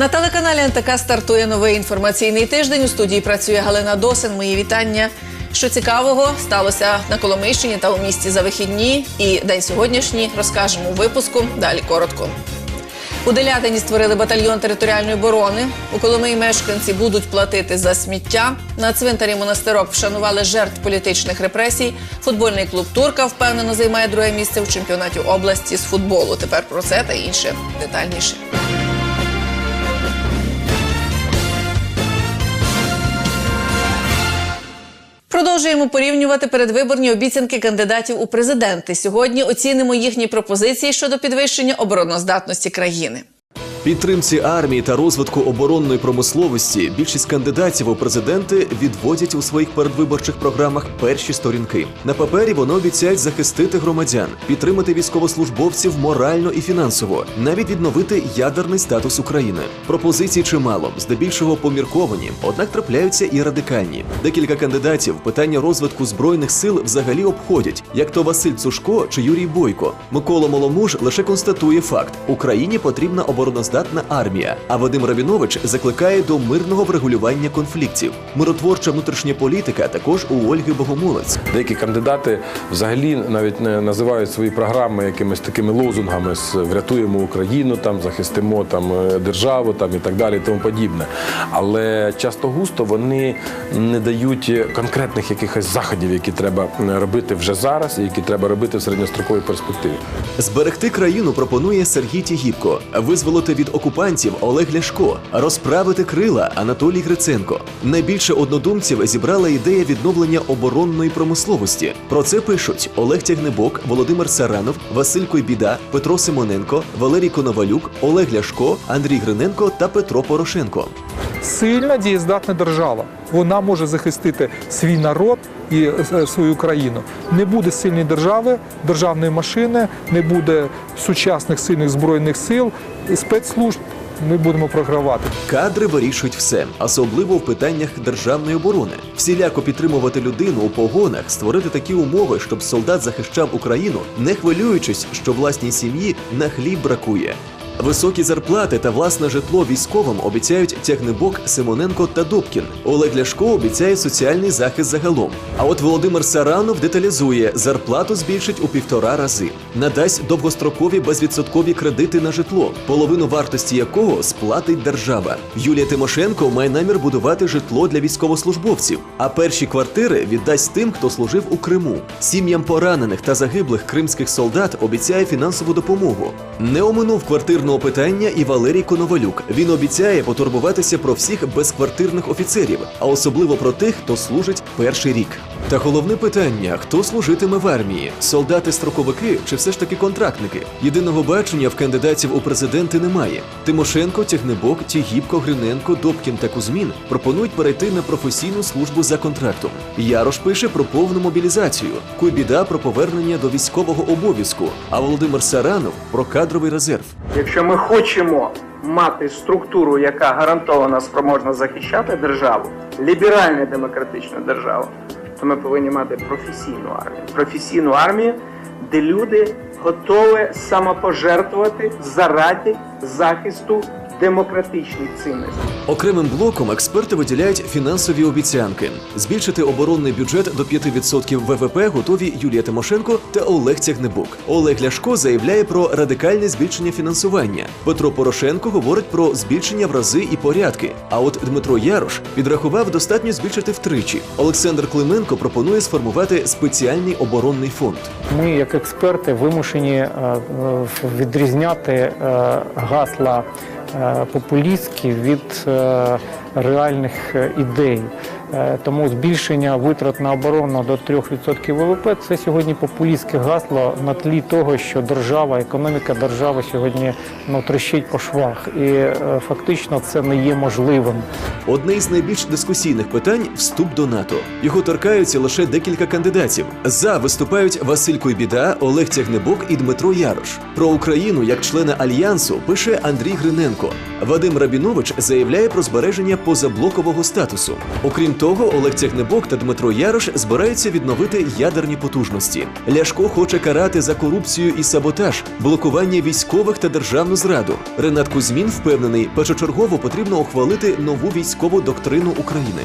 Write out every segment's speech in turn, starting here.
На телеканалі НТК стартує новий інформаційний тиждень. У студії працює Галина Досин. Мої вітання. Що цікавого сталося на Коломийщині та у місті за вихідні і день сьогоднішній розкажемо у випуску. Далі коротко. У Делятині створили батальйон територіальної оборони. У Коломиї мешканці будуть платити за сміття. На цвинтарі монастирок вшанували жертв політичних репресій. Футбольний клуб Турка впевнено займає друге місце в чемпіонаті області з футболу. Тепер про це та інше детальніше. Продовжуємо порівнювати передвиборні обіцянки кандидатів у президенти. Сьогодні оцінимо їхні пропозиції щодо підвищення обороноздатності країни. Підтримці армії та розвитку оборонної промисловості більшість кандидатів у президенти відводять у своїх передвиборчих програмах перші сторінки. На папері вони обіцяють захистити громадян, підтримати військовослужбовців морально і фінансово, навіть відновити ядерний статус України. Пропозицій чимало, здебільшого помірковані, однак трапляються і радикальні. Декілька кандидатів питання розвитку збройних сил взагалі обходять, як то Василь Цушко чи Юрій Бойко. Микола Моломуж лише констатує факт: Україні потрібна обороноздатна армія. А Вадим Рабінович закликає до мирного врегулювання конфліктів. Миротворча внутрішня політика також у Ольги Богомолець. Деякі кандидати взагалі навіть не називають свої програми якимись такими лозунгами з врятуємо Україну, там захистимо там е, державу, там і так далі, і тому подібне. Але часто густо вони не дають конкретних якихось заходів, які треба е, робити вже зараз, і які треба робити в середньостроковій перспективі. Зберегти країну пропонує Сергій Тігіпко, визволити від окупантів Олег Ляшко, розправити крила Анатолій Гриценко. Найбільше однодумців зібрала ідея відновлення оборонної промисловості. Про це пишуть Олег Тягнебок, Володимир Саранов, Василь Койбіда, Петро Симоненко, Валерій Коновалюк, Олег Ляшко, Андрій Гриненко та Петро Порошенко. сильна дієздатна держава. Вона може захистити свій народ і е, свою країну. Не буде сильної держави, державної машини, не буде сучасних сильних збройних сил спецслужб. Ми будемо програвати. Кадри вирішують все, особливо в питаннях державної оборони. Всіляко підтримувати людину у погонах, створити такі умови, щоб солдат захищав Україну, не хвилюючись, що власній сім'ї на хліб бракує. Високі зарплати та власне житло військовим обіцяють Тягнебок, Симоненко та Добкін. Олег Ляшко обіцяє соціальний захист загалом. А от Володимир Саранов деталізує, зарплату збільшить у півтора рази, надасть довгострокові безвідсоткові кредити на житло, половину вартості якого сплатить держава. Юлія Тимошенко має намір будувати житло для військовослужбовців, а перші квартири віддасть тим, хто служив у Криму. Сім'ям поранених та загиблих кримських солдат обіцяє фінансову допомогу. Не оминув квартирного питання і Валерій Коновалюк. Він обіцяє потурбуватися про всіх безквартирних офіцерів, а особливо про тих, хто служить перший рік. Та головне питання: хто служитиме в армії? Солдати-строковики чи все ж таки контрактники? Єдиного бачення в кандидатів у президенти немає. Тимошенко, Тягнебок, Тігіпко, Гриненко, Добкін та Кузьмін пропонують перейти на професійну службу за контрактом. Ярош пише про повну мобілізацію. Куйбіда про повернення до військового обов'язку. А Володимир Саранов про кадровий резерв. Якщо ми хочемо мати структуру, яка гарантовано спроможна захищати державу, ліберальну демократичну державу, то ми повинні мати професійну армію. Професійну армію, де люди готові самопожертвувати заради захисту демократичних цінностей. Окремим блоком експерти виділяють фінансові обіцянки. Збільшити оборонний бюджет до 5% ВВП готові Юлія Тимошенко та Олег Тягнебок. Олег Ляшко заявляє про радикальне збільшення фінансування. Петро Порошенко говорить про збільшення в рази і порядки. А от Дмитро Ярош підрахував достатньо збільшити втричі. Олександр Клименко пропонує сформувати спеціальний оборонний фонд. Ми, як експерти, вимушені е, відрізняти е, гасла популістські від е, реальних е, ідей. Е, Тому збільшення витрат на оборону до 3% ВВП це сьогодні популістське гасло на тлі того, що держава, економіка держави сьогодні ну, трещить по швах, і е, фактично це не є можливим. Одне із найбільш дискусійних питань вступ до НАТО. Його торкаються лише декілька кандидатів. За виступають Василь Койбіда, Олег Тягнебок і Дмитро Ярош. Про Україну як члена альянсу пише Андрій Гриненко. Вадим Рабінович заявляє про збереження позаблокового статусу. Окрім того, Олег Цягнебок та Дмитро Ярош збираються відновити ядерні потужності. Ляшко хоче карати за корупцію і саботаж, блокування військових та державну зраду. Ренат Кузьмін впевнений, першочергово потрібно ухвалити нову військову доктрину України.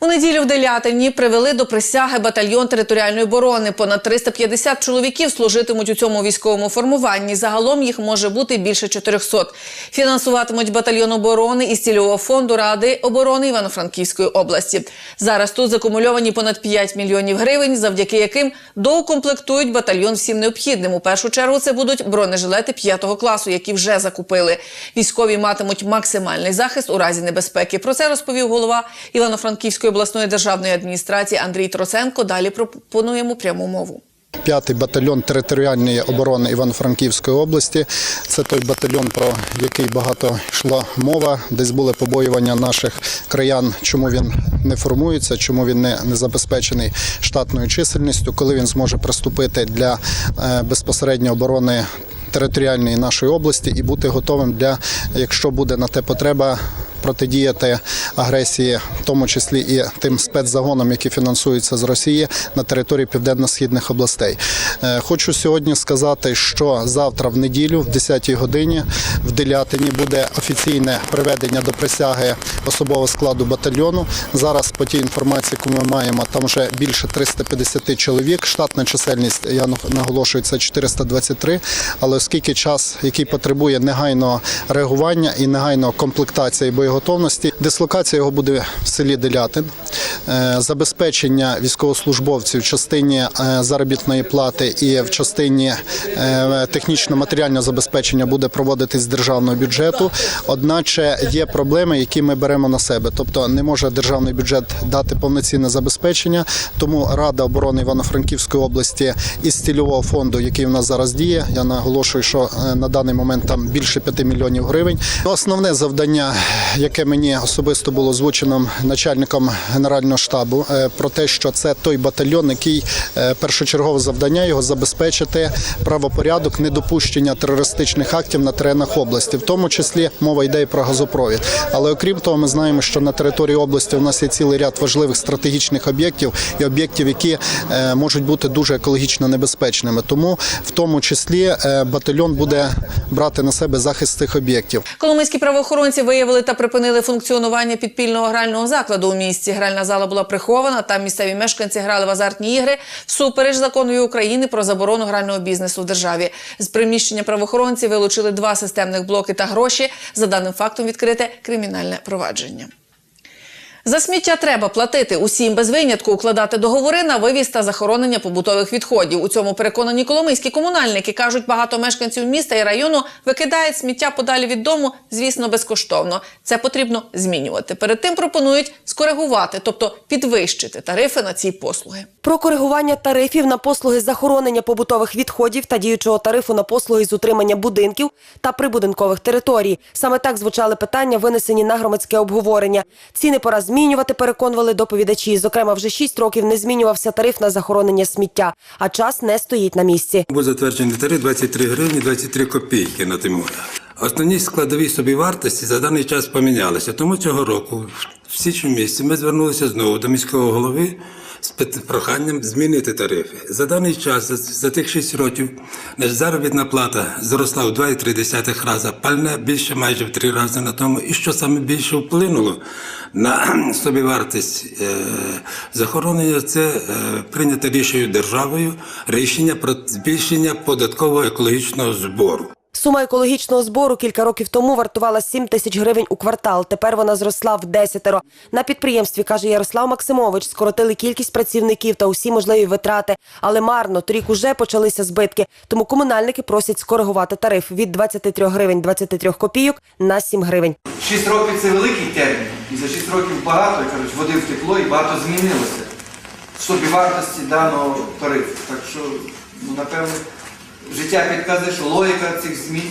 У неділю в Делятині привели до присяги батальйон територіальної оборони. Понад 350 чоловіків служитимуть у цьому військовому формуванні. Загалом їх може бути більше 400. Фінансуватимуть батальйон оборони із цільового фонду Ради оборони Івано-Франківської області. Зараз тут закумульовані понад 5 мільйонів гривень, завдяки яким доукомплектують батальйон всім необхідним. У першу чергу це будуть бронежилети 5 класу, які вже закупили. Військові матимуть максимальний захист у разі небезпеки. Про це розповів голова Івано-Франківської обласної державної адміністрації Андрій Троценко. Далі пропонуємо пряму мову. П'ятий батальйон територіальної оборони Івано-Франківської області. Це той батальйон, про який багато йшла мова. Десь були побоювання наших краян, чому він не формується, чому він не, не забезпечений штатною чисельністю, коли він зможе приступити для е, безпосередньо оборони. Територіальної нашої області і бути готовим для, якщо буде на те потреба, протидіяти агресії, в тому числі і тим спецзагонам, які фінансуються з Росії на території південно-східних областей. Е, Хочу сьогодні сказати, що завтра в неділю, в 10-й годині, в Делятині буде офіційне приведення до присяги особового складу батальйону. Зараз по тій інформації, яку ми маємо, там вже більше 350 чоловік. Штатна чисельність, я наголошую, це 423. Але оскільки час, який потребує негайного реагування і негайного комплектації і боєготовності, дислокація його буде в селі Делятин. Е, Забезпечення військовослужбовців в частині е, заробітної плати і в частині е, технічно-матеріального забезпечення буде проводитись з державного бюджету. Одначе є проблеми, які ми беремо на себе. Тобто не може державний бюджет дати повноцінне забезпечення. Тому Рада оборони Івано-Франківської області із цільового фонду, який у нас зараз діє, я наголошую, що на даний момент там більше 5 мільйонів гривень. Основне завдання, яке мені особисто було озвучено начальником генерального штабу, е, про те, що це той батальйон, який е, першочергове завдання його забезпечити правопорядок, недопущення терористичних актів на теренах області, в тому числі мова йде і про газопровід. Але окрім того, ми знаємо, що на території області у нас є цілий ряд важливих стратегічних об'єктів і об'єктів, які е, можуть бути дуже екологічно небезпечними. Тому в тому числі батальйон буде брати на себе захист цих об'єктів. Коломийські правоохоронці виявили та припинили функціонування підпільного грального закладу у місті. Гральна зала була прихована. Там місцеві мешканці грали в азартні ігри всупереч закону України про заборону грального бізнесу в державі. З приміщення правоохоронці вилучили два системних блоки та гроші. За даним фактом відкрите кримінальне провадження. За сміття треба платити усім без винятку укладати договори на вивіз та захоронення побутових відходів. У цьому переконані коломийські комунальники кажуть, багато мешканців міста і району викидають сміття подалі від дому, звісно, безкоштовно. Це потрібно змінювати. Перед тим пропонують скоригувати, тобто підвищити тарифи на ці послуги. Про коригування тарифів на послуги захоронення побутових відходів та діючого тарифу на послуги з утримання будинків та прибудинкових територій. Саме так звучали питання, винесені на громадське обговорення. Ціни пора змінювати, переконували доповідачі. Зокрема, вже 6 років не змінювався тариф на захоронення сміття, а час не стоїть на місці. Був затверджений тариф 23 гривні 23 копійки на тиму. Основні складові собівартості за даний час помінялися. Тому цього року, в січні місяці, ми звернулися знову до міського голови з проханням змінити тарифи. За даний час, за, тих 6 років, наша заробітна плата зросла в 2,3 рази, пальне більше майже в 3 рази на тому. І що саме більше вплинуло на собівартість е, захоронення, це е, прийняте рішенням державою рішення про збільшення податково екологічного збору. Сума екологічного збору кілька років тому вартувала 7 тисяч гривень у квартал. Тепер вона зросла в десятеро. На підприємстві, каже Ярослав Максимович, скоротили кількість працівників та усі можливі витрати. Але марно, торік уже почалися збитки. Тому комунальники просять скоригувати тариф від 23 гривень 23 копійок на 7 гривень. 6 років це великий термін. І за 6 років багато, кажуть, води втекло і багато змінилося в собівартості даного тарифу. Так що, ну, напевно, життя підказує, що логіка цих змін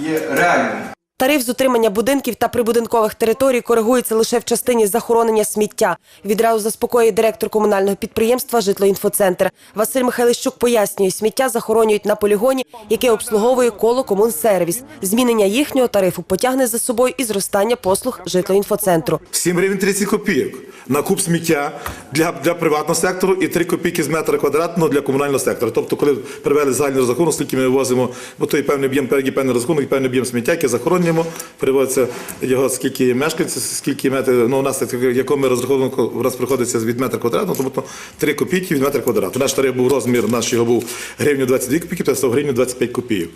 є реальною. Тариф з утримання будинків та прибудинкових територій коригується лише в частині захоронення сміття. Відразу заспокоює директор комунального підприємства Житлоінфоцентр. Василь Михайлищук пояснює, сміття захоронюють на полігоні, яке обслуговує коло комунсервіс. Змінення їхнього тарифу потягне за собою і зростання послуг Житлоінфоцентру. 7 гривень 30 копійок на куб сміття для, для приватного сектору і 3 копійки з метра квадратного для комунального сектору. Тобто, коли привели загальний розрахунок, скільки ми вивозимо, бо той певний об'єм певний розрахунок, і певний об'єм сміття, яке захоронюємо, Приводиться його скільки мешканців, скільки метрів. Ну у нас якому ми розрахунку у нас приходиться від метра квадратного, тобто 3 копійки від метра квадратного. Наш тариф був розмір, наш його був гривню 22 копійки, то став гривню 25 копійок.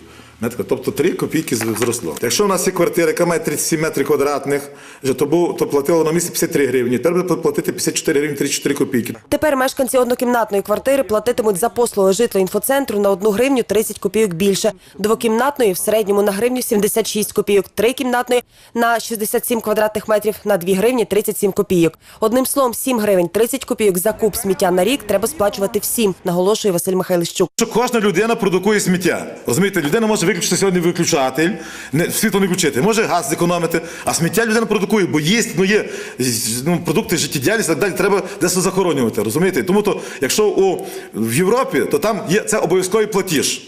Тобто 3 копійки зросло. Якщо у нас є квартира, яка має 37 метрів квадратних, то, був, то платило на місці 53 гривні. Тепер буде платити 54 гривні 34 копійки. Тепер мешканці однокімнатної квартири платитимуть за послуги житлоінфоцентру на одну гривню 30 копійок більше, двокімнатної в середньому на гривню 76 копійок, трикімнатної на 67 квадратних метрів на 2 гривні 37 копійок. Одним словом, 7 гривень 30 копійок за куб сміття на рік треба сплачувати всім, наголошує Василь Михайлищук. Кожна людина продукує сміття. Розумієте, людина може виключити сьогодні виключатель, не, світло не включити, може газ зекономити, а сміття людина продукує, бо є, ну є ну, продукти життєдіяльності і так далі, треба десь захоронювати. Розумієте? Тому то, якщо у, в Європі, то там є це обов'язковий платіж.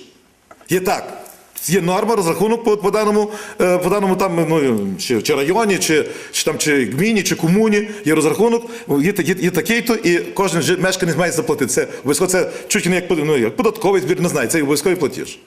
Є так. Є норма, розрахунок по, по даному, е, по даному там, ну, чи, чи районі, чи, чи, там, чи гміні, чи комуні, є розрахунок, є, є, є такий-то, і кожен мешканець має заплатити. Це обов'язково це чуть не як, ну, як податковий збір, не знаю, це обов'язковий платіж.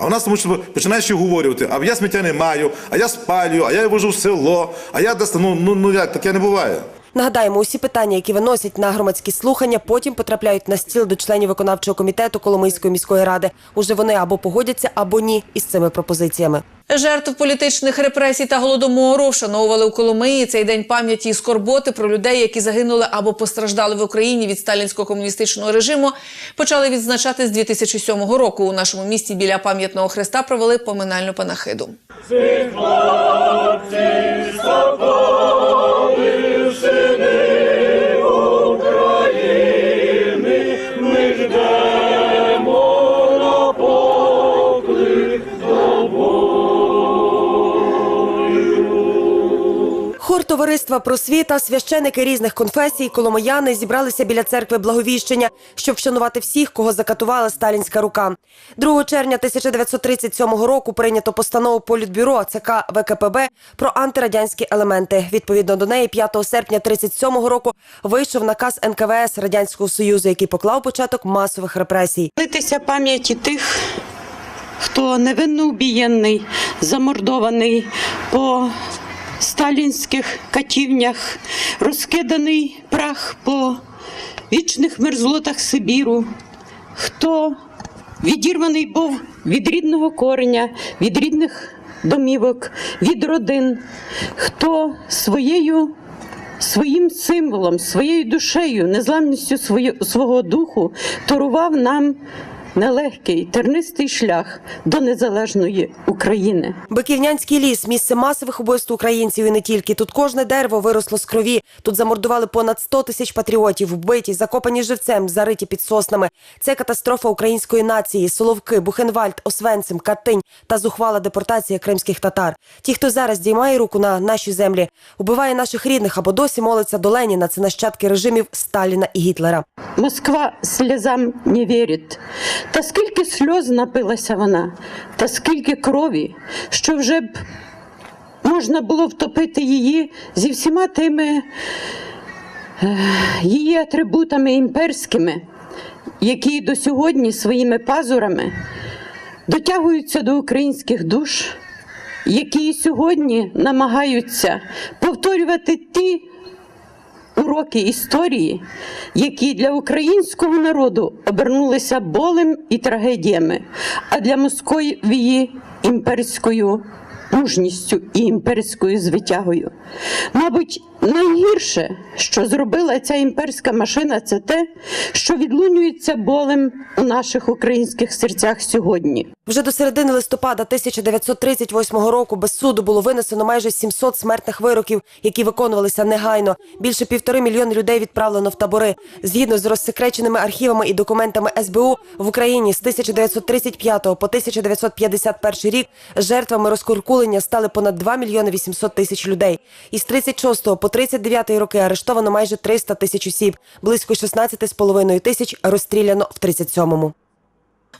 А у нас тому що починаєш говорити, а я сміття не маю, а я спалюю, а я вожу в село, а я десь, ну, ну, ну як, таке не буває. Нагадаємо, усі питання, які виносять на громадські слухання, потім потрапляють на стіл до членів виконавчого комітету Коломийської міської ради. Уже вони або погодяться, або ні із цими пропозиціями. Жертв політичних репресій та голодомору вшановували у Коломиї цей день пам'яті і скорботи про людей, які загинули або постраждали в Україні від сталінського комуністичного режиму. Почали відзначати з 2007 року. У нашому місті біля пам'ятного хреста провели поминальну панахиду. Хор товариства просвіта, священики різних конфесій, коломияни зібралися біля церкви Благовіщення, щоб вшанувати всіх, кого закатувала сталінська рука. 2 червня 1937 року прийнято постанову Політбюро ЦК ВКПБ про антирадянські елементи. Відповідно до неї, 5 серпня 1937 року вийшов наказ НКВС Радянського Союзу, який поклав початок масових репресій. Молитися пам'яті тих, хто невинно убієнний, замордований по сталінських катівнях, розкиданий прах по вічних мерзлотах Сибіру, хто відірваний був від рідного кореня, від рідних домівок, від родин, хто своєю своїм символом, своєю душею, незламністю свого духу торував нам нелегкий тернистий шлях до незалежної України. Биківнянський ліс місце масових убивств українців і не тільки. Тут кожне дерево виросло з крові. Тут замордували понад 100 тисяч патріотів, вбиті, закопані живцем, зариті під соснами. Це катастрофа української нації. Соловки, Бухенвальд, Освенцим, Катинь та зухвала депортація кримських татар. Ті, хто зараз діймає руку на наші землі, убиває наших рідних або досі молиться до Леніна. Це нащадки режимів Сталіна і Гітлера. Москва сльозам не вірить. Та скільки сльоз напилася вона, та скільки крові, що вже б можна було втопити її зі всіма тими е, її атрибутами імперськими, які до сьогодні своїми пазурами дотягуються до українських душ, які сьогодні намагаються повторювати ті уроки історії, які для українського народу обернулися болем і трагедіями, а для Московії імперською мужністю і імперською звитягою. Мабуть, найгірше, що зробила ця імперська машина, це те, що відлунюється болем у наших українських серцях сьогодні. Вже до середини листопада 1938 року без суду було винесено майже 700 смертних вироків, які виконувалися негайно. Більше півтори мільйони людей відправлено в табори. Згідно з розсекреченими архівами і документами СБУ в Україні з 1935 по 1951 рік жертвами розкуркулення стали понад 2 мільйони 800 тисяч людей. Із 36 по 39 роки арештовано майже 300 тисяч осіб, близько 16,5 тисяч розстріляно в 37-му.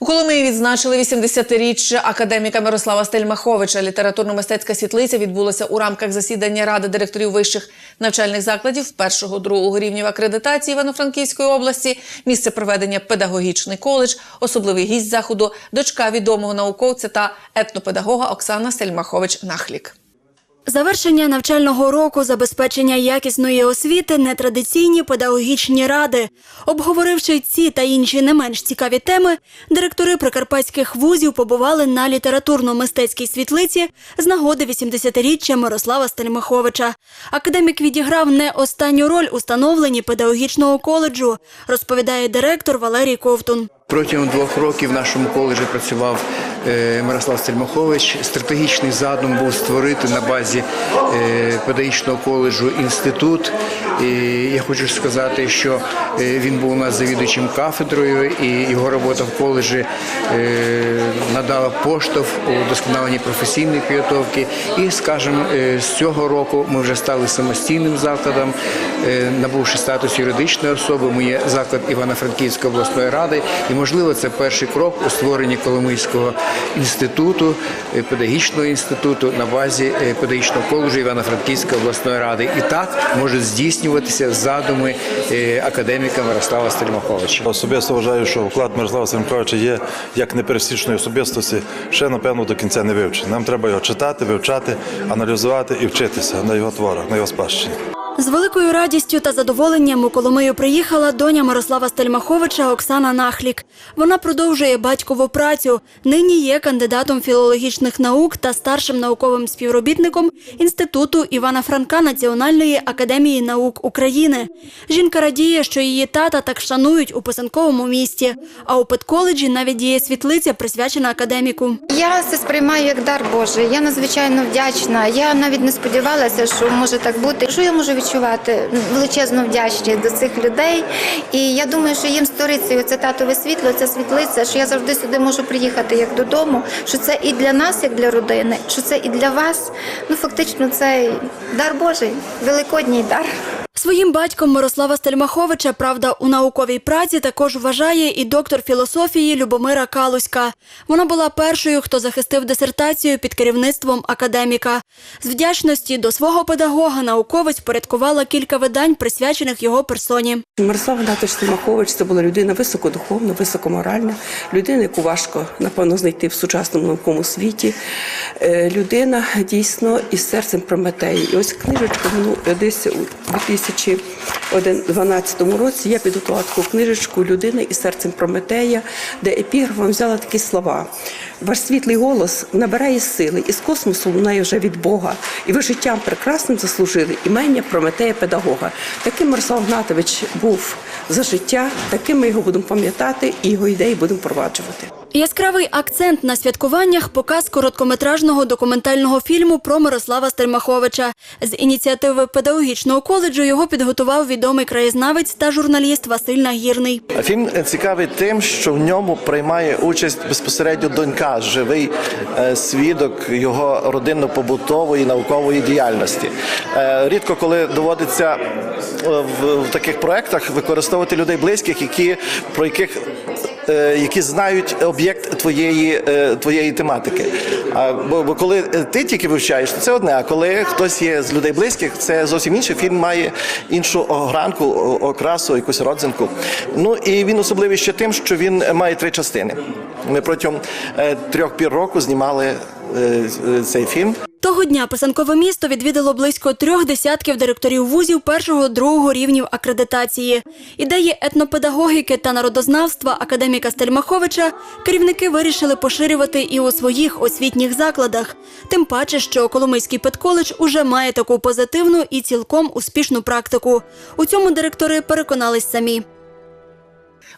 У Коломиї відзначили 80-річчя академіка Мирослава Стельмаховича. Літературно-мистецька світлиця відбулася у рамках засідання Ради директорів вищих навчальних закладів першого другого рівнів акредитації Івано-Франківської області. Місце проведення педагогічний коледж, особливий гість заходу, дочка відомого науковця та етнопедагога Оксана Стельмахович Нахлік. Завершення навчального року, забезпечення якісної освіти, нетрадиційні педагогічні ради. Обговоривши ці та інші не менш цікаві теми, директори прикарпатських вузів побували на літературно-мистецькій світлиці з нагоди 80-річчя Мирослава Стельмаховича. Академік відіграв не останню роль у становленні педагогічного коледжу, розповідає директор Валерій Ковтун. Протягом двох років в нашому коледжі працював Мирослав Стельмахович. Стратегічний задум був створити на базі е, педагогічного коледжу інститут. І я хочу сказати, що е, він був у нас завідувачем кафедрою, і його робота в коледжі е, надала поштовх у досконаленні професійної підготовки. І, скажімо, е, з цього року ми вже стали самостійним закладом, е, набувши статус юридичної особи. Ми є заклад Івано-Франківської обласної ради. І, можливо, це перший крок у створенні Коломийського інституту, е, педагогічного інституту на базі е, педагогічного коледжу Івано-Франківської обласної ради. І так можуть здійснюватися задуми е, академіка Мирослава Стельмаховича. Особисто вважаю, що вклад Мирослава Семковича є як непересічної особистості, ще напевно до кінця не вивчений. Нам треба його читати, вивчати, аналізувати і вчитися на його творах, на його спадщині. З великою радістю та задоволенням у Коломию приїхала доня Мирослава Стельмаховича Оксана Нахлік. Вона продовжує батькову працю. Нині є кандидатом філологічних наук та старшим науковим співробітником Інституту Івана Франка Національної академії наук України. Жінка радіє, що її тата так шанують у писанковому місті. А у педколеджі навіть діє світлиця, присвячена академіку. Я це сприймаю як дар Божий. Я надзвичайно вдячна. Я навіть не сподівалася, що може так бути. Що я можу відчувати? Величезну вдячність до цих людей. І я думаю, що їм сторицею це татове світло, це світлиця, що я завжди сюди можу приїхати як додому. Що це і для нас, як для родини, що це і для вас. Ну фактично, це дар Божий, великодній дар. Своїм батьком Мирослава Стельмаховича, правда, у науковій праці також вважає і доктор філософії Любомира Калуська. Вона була першою, хто захистив дисертацію під керівництвом академіка. З вдячності до свого педагога науковець порядкувала кілька видань, присвячених його персоні. Мирослав Гнатович Стельмахович це була людина високодуховна, високоморальна, людина, яку важко напевно знайти в сучасному науковому світі. Е, Людина дійсно із серцем Прометеї. І ось книжечка ну, десь у 2012 році я підготувала таку книжечку Людина із серцем Прометея, де епіграфом взяла такі слова. Ваш світлий голос набирає сили, із космосу лунає вже від Бога, і ви життям прекрасним заслужили імення Прометея педагога. Таким Мирослав Гнатович був за життя, таким ми його будемо пам'ятати і його ідеї будемо впроваджувати. Яскравий акцент на святкуваннях показ короткометражного документального фільму про Мирослава Стельмаховича. З ініціативи педагогічного коледжу його підготував відомий краєзнавець та журналіст Василь Нагірний. Фільм цікавий тим, що в ньому приймає участь безпосередньо донька, живий е, свідок його родинно-побутової наукової діяльності. Е, Рідко коли доводиться е, в, таких проєктах використовувати людей близьких, які про яких які знають об'єкт твоєї, е, твоєї тематики. А, бо, бо коли ти тільки вивчаєш, то це одне. А коли хтось є з людей близьких, це зовсім інше. Фільм має іншу огранку, окрасу, якусь родзинку. Ну і він особливий ще тим, що він має три частини. Ми протягом е, трьох пір року знімали е, е, цей фільм. Того дня писанкове місто відвідало близько трьох десятків директорів вузів першого другого рівнів акредитації. Ідеї етнопедагогіки та народознавства академіка Стельмаховича керівники вирішили поширювати і у своїх освітніх закладах. Тим паче, що Коломийський педколедж уже має таку позитивну і цілком успішну практику. У цьому директори переконались самі.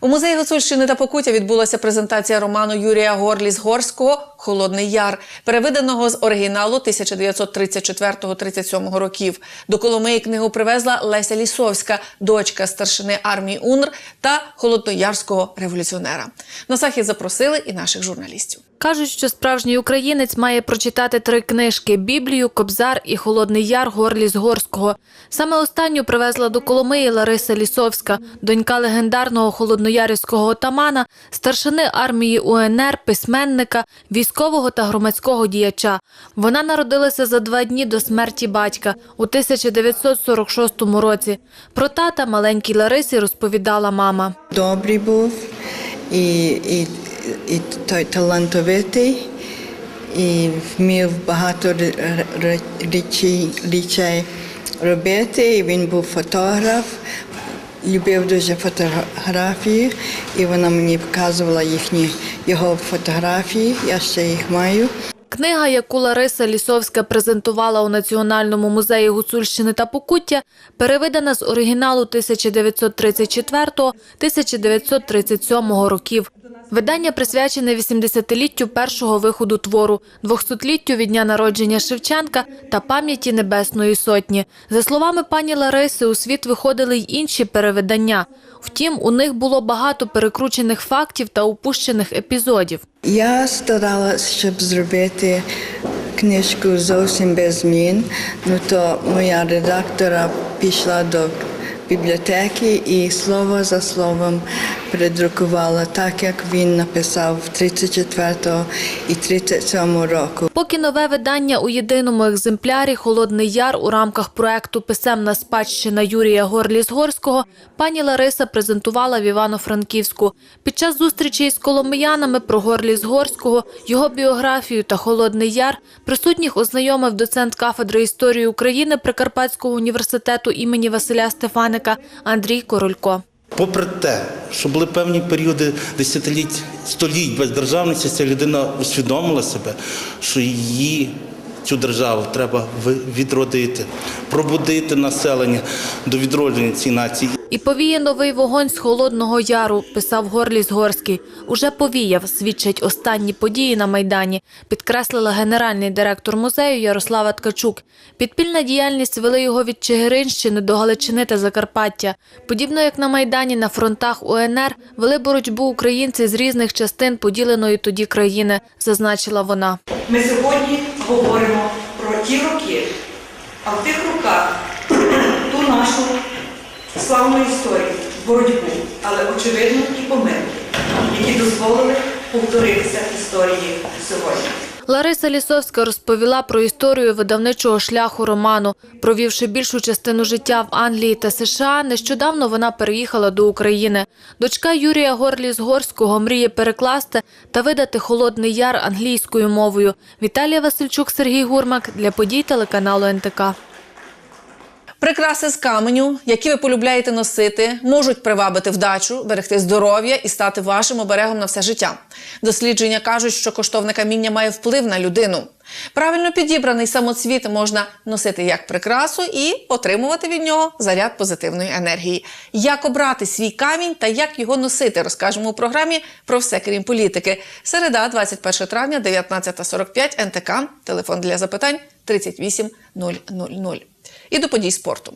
У музеї Гуцульщини та Покуття відбулася презентація роману Юрія Горліс-Горського Холодний Яр, переведеного з оригіналу 1934-37 років. До Коломиї книгу привезла Леся Лісовська, дочка старшини армії УНР та холодноярського революціонера. На захід запросили і наших журналістів. Кажуть, що справжній українець має прочитати три книжки: Біблію, Кобзар і Холодний Яр Горлі з Горського. Саме останню привезла до Коломиї Лариса Лісовська, донька легендарного холодноярівського отамана, старшини армії УНР, письменника, військового та громадського діяча. Вона народилася за два дні до смерті батька у 1946 році. Про тата маленькій Ларисі розповідала мама. Добрий був і, і, і той талантовитий, і вмів багато ре- ре- речей, речей робити. І він був фотограф, любив дуже фотографії, і вона мені показувала їхні його фотографії. Я ще їх маю. Книга, яку Лариса Лісовська презентувала у Національному музеї Гуцульщини та Покуття, перевидана з оригіналу 1934-1937 років. Видання присвячене 80-літтю першого виходу твору, 200-літтю від дня народження Шевченка та пам'яті Небесної Сотні. За словами пані Лариси, у світ виходили й інші перевидання. Втім, у них було багато перекручених фактів та упущених епізодів. Я старалася, щоб зробити книжку зовсім без змін. Ну то моя редактора пішла до бібліотеки і слово за словом передрукувала так, як він написав 34 і 37 року. Поки нове видання у єдиному екземплярі Холодний Яр у рамках проекту Писемна спадщина Юрія Горліс-Горського пані Лариса презентувала в Івано-Франківську. Під час зустрічі із коломиянами про Горліс-Горського, його біографію та Холодний Яр присутніх ознайомив доцент кафедри історії України Прикарпатського університету імені Василя Стефаника Андрій Королько. Попри те, що були певні періоди десятиліть, століть без державниці, ця людина усвідомила себе, що її цю державу треба відродити, пробудити населення до відродження цієї нації. І повіє новий вогонь з Холодного Яру, писав Горліс Горський. Уже повіяв, свідчать останні події на Майдані, підкреслила генеральний директор музею Ярослава Ткачук. Підпільна діяльність вели його від Чигиринщини до Галичини та Закарпаття. Подібно як на Майдані на фронтах УНР вели боротьбу українці з різних частин поділеної тоді країни, зазначила вона. Ми сьогодні говоримо про ті роки, а в тих руках ту нашу славну історію, боротьбу, але очевидно і помилки, які дозволили повторитися історії сьогодні. Лариса Лісовська розповіла про історію видавничого шляху роману. Провівши більшу частину життя в Англії та США, нещодавно вона переїхала до України. Дочка Юрія Горліс-Горського мріє перекласти та видати «Холодний яр» англійською мовою. Віталія Васильчук, Сергій Гурмак для подій телеканалу НТК. Прикраси з каменю, які ви полюбляєте носити, можуть привабити вдачу, берегти здоров'я і стати вашим оберегом на все життя. Дослідження кажуть, що коштовне каміння має вплив на людину. Правильно підібраний самоцвіт можна носити як прикрасу і отримувати від нього заряд позитивної енергії. Як обрати свій камінь та як його носити, розкажемо у програмі про все крім політики. Середа, 21 травня, 19.45, НТК. Телефон для запитань 38 000. І до подій спорту.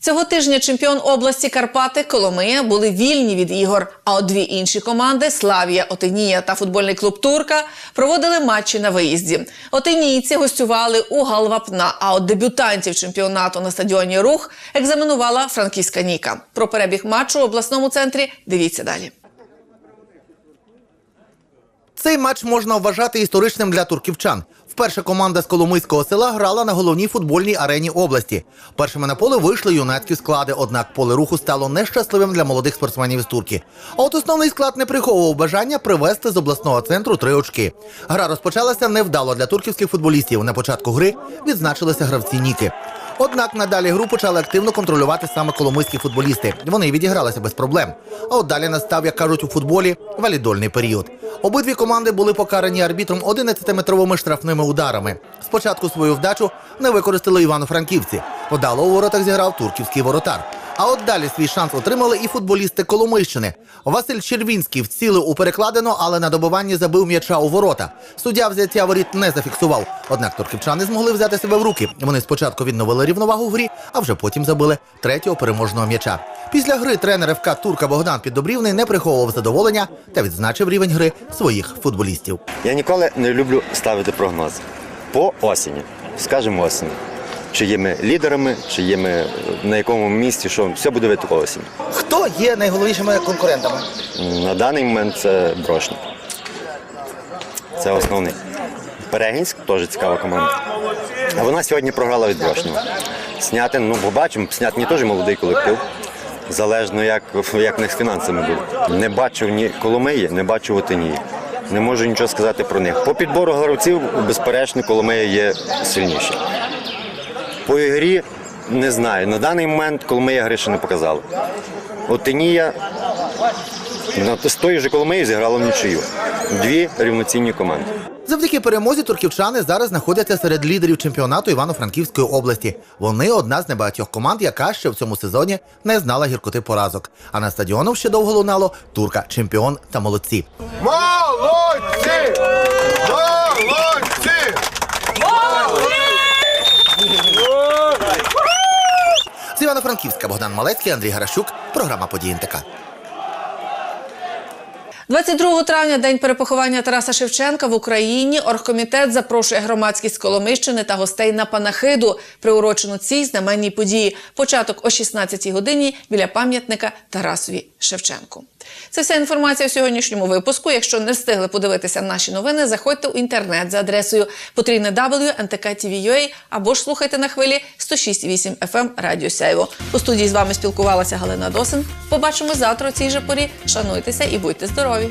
Цього тижня чемпіон області Карпати Коломия були вільні від ігор. А от дві інші команди Славія, Отинія та футбольний клуб Турка проводили матчі на виїзді. Отинійці гостювали у Галвапна. А от дебютантів чемпіонату на стадіоні Рух екзаменувала франківська Ніка. Про перебіг матчу в обласному центрі дивіться далі. Цей матч можна вважати історичним для турківчан. Вперше команда з Коломийського села грала на головній футбольній арені області. Першими на поле вийшли юнацькі склади, однак поле руху стало нещасливим для молодих спортсменів із турки. А от основний склад не приховував бажання привезти з обласного центру три очки. Гра розпочалася невдало для турківських футболістів. На початку гри відзначилися гравці Ніки. Однак надалі гру почали активно контролювати саме коломийські футболісти. Вони відігралися без проблем. А от далі настав, як кажуть у футболі, валідольний період. Обидві команди були покарані арбітром 11-метровими штрафними ударами. Спочатку свою вдачу не використали івано-франківці. Подало у воротах зіграв турківський воротар. А от далі свій шанс отримали і футболісти Коломийщини. Василь Червінський вцілив у перекладину, але на добуванні забив м'яча у ворота. Суддя взяття воріт не зафіксував. Однак турківчани змогли взяти себе в руки. Вони спочатку відновили рівновагу в грі, а вже потім забили третього переможного м'яча. Після гри тренер ФК Турка Богдан Піддобрівний не приховував задоволення та відзначив рівень гри своїх футболістів. Я ніколи не люблю ставити прогнози. По осені, скажімо осені. Чи є ми лідерами, чи є ми на якому місці, що все буде осені. Хто є найголовнішими конкурентами? На даний момент це Брошник. Це основний. Перегінськ теж цікава команда. А вона сьогодні програла від Брошнього. Снятин, ну побачимо, Снятин теж молодий колектив. Залежно, як, як в них з фінансами буде. Не бачив ні Коломиї, не бачив Отинії. Не можу нічого сказати про них. По підбору гравців, безперечно, Коломия є сильніше. По ігрі не знаю. На даний момент Коломия гри ще не показала. Отинія на з тої ж Коломиї зіграла в нічию. Дві рівноцінні команди. Завдяки перемозі турківчани зараз знаходяться серед лідерів чемпіонату Івано-Франківської області. Вони одна з небагатьох команд, яка ще в цьому сезоні не знала гіркоти поразок. А на стадіону ще довго лунало турка, чемпіон та молодці. Молодці! Молодці! Івано-Франківська Богдан Малецький, Андрій Гарашук. Програма «Події НТК». 22 травня, день перепоховання Тараса Шевченка в Україні. Оргкомітет запрошує громадськість Коломийщини та гостей на панахиду, приурочену цій знаменній події. Початок о 16 годині біля пам'ятника Тарасові Шевченку. Це вся інформація у сьогоднішньому випуску. Якщо не встигли подивитися наші новини, заходьте у інтернет за адресою потрійне або ж слухайте на хвилі 106.8 FM Радіо Сяйво. У студії з вами спілкувалася Галина Досин. Побачимо завтра у цій же порі. Шануйтеся і будьте здорові!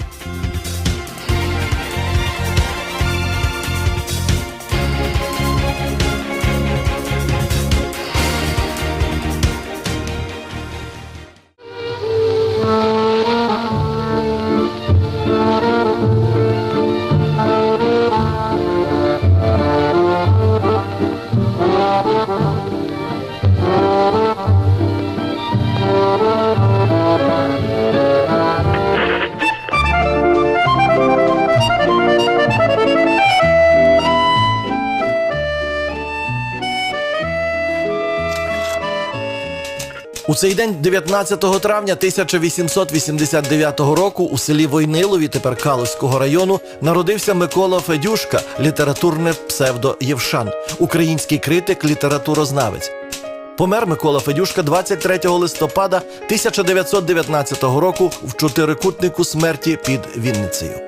Цей день, 19 травня 1889 року, у селі Войнилові, тепер Калузького району, народився Микола Федюшка, літературне псевдо Євшан, український критик, літературознавець. Помер Микола Федюшка 23 листопада 1919 року в чотирикутнику смерті під Вінницею.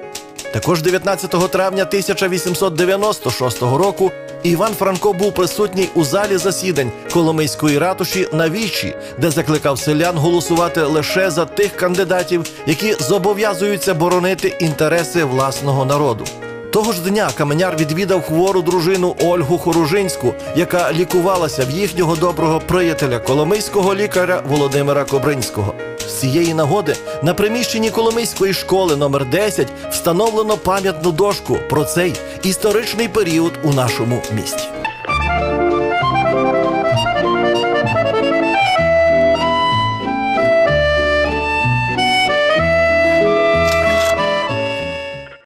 Також 19 травня 1896 року Іван Франко був присутній у залі засідань Коломийської ратуші на Вічі, де закликав селян голосувати лише за тих кандидатів, які зобов'язуються боронити інтереси власного народу. Того ж дня каменяр відвідав хвору дружину Ольгу Хоружинську, яка лікувалася в їхнього доброго приятеля коломийського лікаря Володимира Кобринського. З цієї нагоди на приміщенні Коломийської школи номер 10 встановлено пам'ятну дошку про цей історичний період у нашому місті.